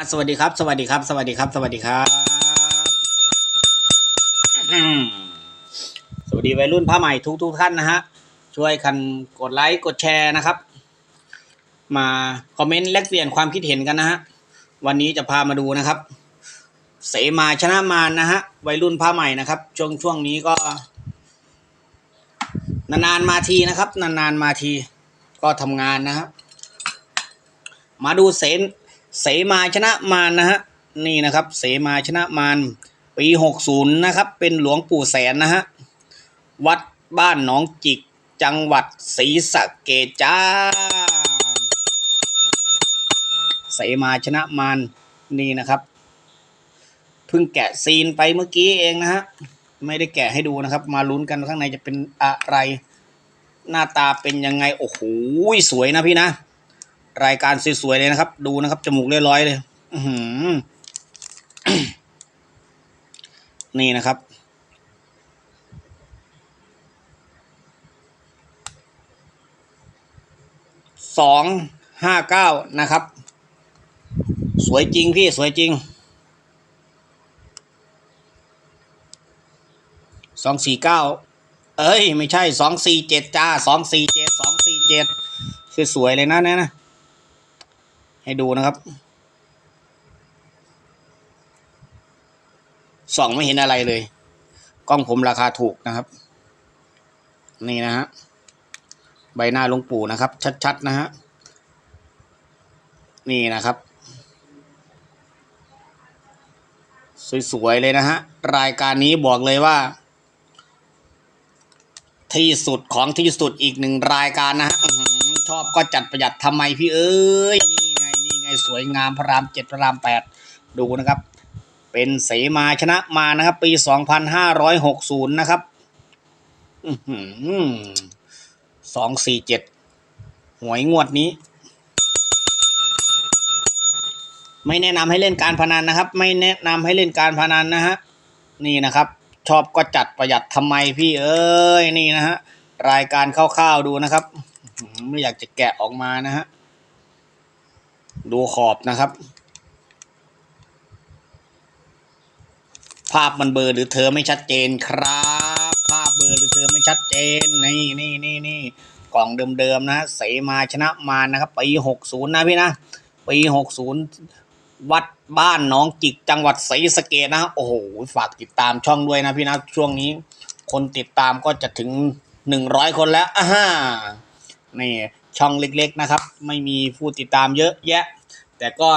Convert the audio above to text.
อะสวัสดีครับ สวัสดีครับ สวัสดีครับ สวัสดีครับ สวัสดีวัยรุ่นผ้าใหม่ทุกทุกท่านนะฮะ ช่วยกันกดไลค์ กดแชร์นะครับ มาคอมเมนต์แลกเปลี่ยนความคิดเห็นกันนะฮะ วันนี้จะพามาดูนะครับ เสมาชนะมารนะฮะ วัยรุ่นผ้าใหม่นะครับ ช่วงช่วงนี้ก็ นานๆมาทีนะครับ นานๆมาที ก็ทำงานนะฮะ มาดูเสน เสมาชนะมารนะฮะนี่นะครับ เสมาชนะมารปีหกศูนย์นะครับ เป็นหลวงปู่แสนนะฮะวัดบ้านหนองจิกจังหวัดศรีสะเกษจ้าเสมาชนะมารนี่นะครับเพิ่งแกะซีนไปเมื่อกี้เองนะฮะไม่ได้แกะให้ดูนะครับ มาลุ้นกันข้างในจะเป็นอะไร หน้าตาเป็นยังไง โอ้โหสวยนะพี่นะ รายการสวยๆเลยนะครับ ดูนะครับ จมูกเรียบร้อยเลย อืนี่นะครับ สองห้าเก้านะครับ สวยจริงพี่สวยจริง สองสี่เก้าเอ้ย ไม่ใช่สองสี่เจ็ดจ้าสองสี่เจ็ดสองสี่เจ็ดสวยๆเลยนะเนี่ยนะ ให้ดูนะครับ ส่องไม่เห็นอะไรเลย กล้องผมราคาถูกนะครับ นี่นะฮะ ใบหน้าหลวงปู่นะครับ ชัดๆนะฮะ นี่นะครับ สวยๆเลยนะฮะ รายการนี้บอกเลยว่า ที่สุดของที่สุดอีกหนึ่งรายการนะฮะชอบก็จัดประหยัดทำไมพี่เอ้ย สวยงามพระรามเจ็ดพระรามแปดดูนะครับ เป็นเสมาชนะมานะครับ ปีสองพันห้าร้อยหกศูนย์นะครับสองสี่เจ็ดหวยงวดนี้ ไม่แนะนำให้เล่นการพนันนะครับ ไม่แนะนำให้เล่นการพนันนะฮะนี่นะครับ ชอบก็จัดประหยัดทำไมพี่เอ้ยนี่นะฮะรายการคร่าวๆดูนะครับ ไม่อยากจะแกะออกมานะฮะ ดูขอบนะครับ ภาพมันเบลอหรือเธอไม่ชัดเจนครับ ภาพเบลอหรือเธอไม่ชัดเจนนี่นี่นี่นี่กล่องเดิมๆนะเสมาชนะมานะครับปีหกศูนย์นะพี่นะปีหกศูนย์วัดบ้านน้องจิกจังหวัดศรีสะเกษนะโอ้โหฝากติดตามช่องด้วยนะพี่นะช่วงนี้ คนติดตามก็จะถึงหนึ่งร้อยคนแล้วอ่านี่ ช่องเล็กๆนะครับ ไม่มีผู้ติดตามเยอะแยะ แต่ก็